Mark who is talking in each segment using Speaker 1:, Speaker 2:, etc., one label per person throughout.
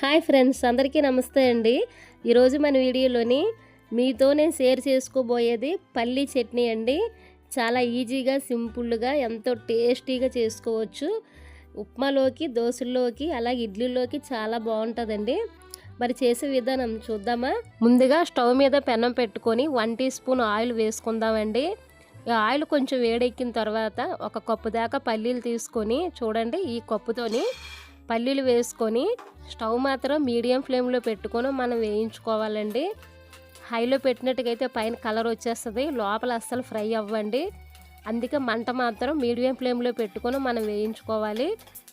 Speaker 1: Hi friends అందరికీ నమస్తే అండి. ఈరోజు మన వీడియోలోని మీతో నేను షేర్ చేసుకోబోయేది పల్లీ చట్నీ అండి. చాలా ఈజీగా సింపుల్గా ఎంతో టేస్టీగా చేసుకోవచ్చు. ఉప్మాలోకి దోశల్లోకి అలాగే ఇడ్లీలోకి చాలా బాగుంటుందండి. మరి చేసే విధానం చూద్దామా? ముందుగా స్టవ్ మీద పెనం పెట్టుకొని వన్ టీ స్పూన్ ఆయిల్ వేసుకుందామండి. ఈ ఆయిల్ కొంచెం వేడెక్కిన తర్వాత ఒక కప్పు దాకా పల్లీలు తీసుకొని చూడండి ఈ కప్పుతోని పల్లీలు వేసుకొని స్టవ్ మాత్రం మీడియం ఫ్లేమ్లో పెట్టుకొని మనం వేయించుకోవాలండి. హైలో పెట్టినట్టుగైతే పైన కలర్ వచ్చేస్తుంది. లోపల అస్సలు ఫ్రై అవ్వండి. అందుకే మంట మాత్రం మీడియం ఫ్లేమ్లో పెట్టుకొని మనం వేయించుకోవాలి.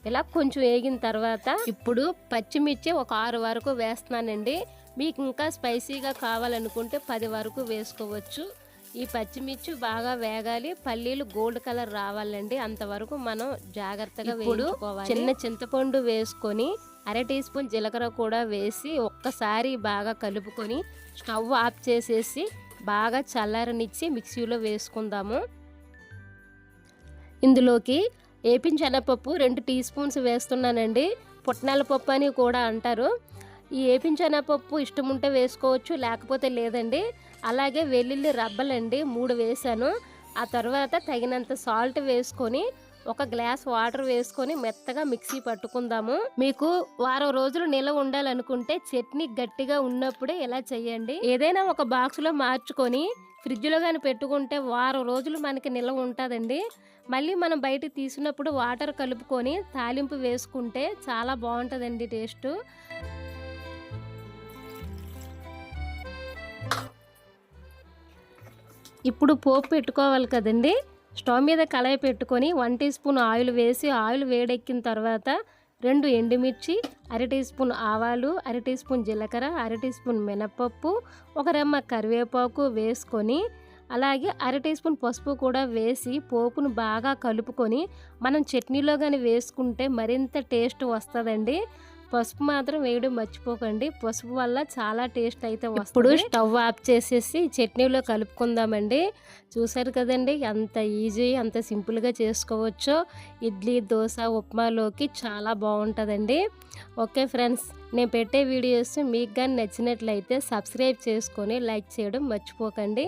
Speaker 1: ఇలా కొంచెం వేగిన తర్వాత ఇప్పుడు పచ్చిమిర్చి ఒక ఆరు వరకు వేస్తున్నానండి. మీకు ఇంకా స్పైసీగా కావాలనుకుంటే పది వరకు వేసుకోవచ్చు. ఈ పచ్చిమిర్చి బాగా వేగాలి. పల్లీలు గోల్డ్ కలర్ రావాలండి. అంతవరకు మనం జాగ్రత్తగా వేయించుకోవాలి. చిన్న చింతపండు వేసుకొని అర టీ స్పూన్ జీలకర్ర కూడా వేసి ఒక్కసారి బాగా కలుపుకొని స్టవ్ ఆఫ్ చేసేసి బాగా చల్లారనిచ్చి మిక్సీలో వేసుకుందాము. ఇందులోకి ఏపిన శనగపప్పు రెండు టీ స్పూన్స్ వేస్తున్నానండి. పుట్నాల పప్పు అని కూడా అంటారు. ఈ వేపించన పప్పు ఇష్టం ఉంటే వేసుకోవచ్చు లేకపోతే లేదండి. అలాగే వెల్లుల్లి రబ్బలండి మూడు వేసాను ఆ తర్వాత తగినంత సాల్ట్ వేసుకొని ఒక గ్లాస్ వాటర్ వేసుకొని మెత్తగా మిక్సీ పట్టుకుందాము. మీకు వారం రోజులు నిల్వ ఉండాలనుకుంటే చట్నీ గట్టిగా ఉన్నప్పుడే ఇలా చేయండి? ఏదైనా ఒక బాక్స్లో మార్చుకొని ఫ్రిడ్జ్లో కానీ పెట్టుకుంటే వారం రోజులు మనకి నిల్వ ఉంటుందండి. మళ్ళీ మనం బయట తీసినప్పుడు వాటర్ కలుపుకొని తాలింపు వేసుకుంటే చాలా బాగుంటుందండి టేస్ట్. ఇప్పుడు పోపు పెట్టుకోవాలి కదండి. స్టవ్ మీద కళాయి పెట్టుకొని వన్ టీ స్పూన్ ఆయిల్ వేసి ఆయిల్ వేడెక్కిన తర్వాత రెండు ఎండుమిర్చి అర టీ స్పూన్ ఆవాలు అర టీ స్పూన్ జీలకర్ర అర టీ స్పూన్ మినపప్పు ఒక రెమ్మ కరివేపాకు వేసుకొని అలాగే అర టీ స్పూన్ పసుపు కూడా వేసి పోపును బాగా కలుపుకొని మనం చట్నీలో కానీ వేసుకుంటే మరింత టేస్ట్ వస్తుందండి. పసుపు మాత్రం వేయడం మర్చిపోకండి. పసుపు వల్ల చాలా టేస్ట్ అయితే ఇప్పుడు స్టవ్ ఆఫ్ చేసేసి చట్నీలో కలుపుకుందామండి. చూసారు కదండి ఎంత ఈజీ అంత సింపుల్గా చేసుకోవచ్చో. ఇడ్లీ దోశ ఉప్మాలోకి చాలా బాగుంటుందండి. ఓకే ఫ్రెండ్స్ నేను పెట్టే వీడియోస్ మీకు కానీ నచ్చినట్లయితే సబ్స్క్రైబ్ చేసుకొని లైక్ చేయడం మర్చిపోకండి.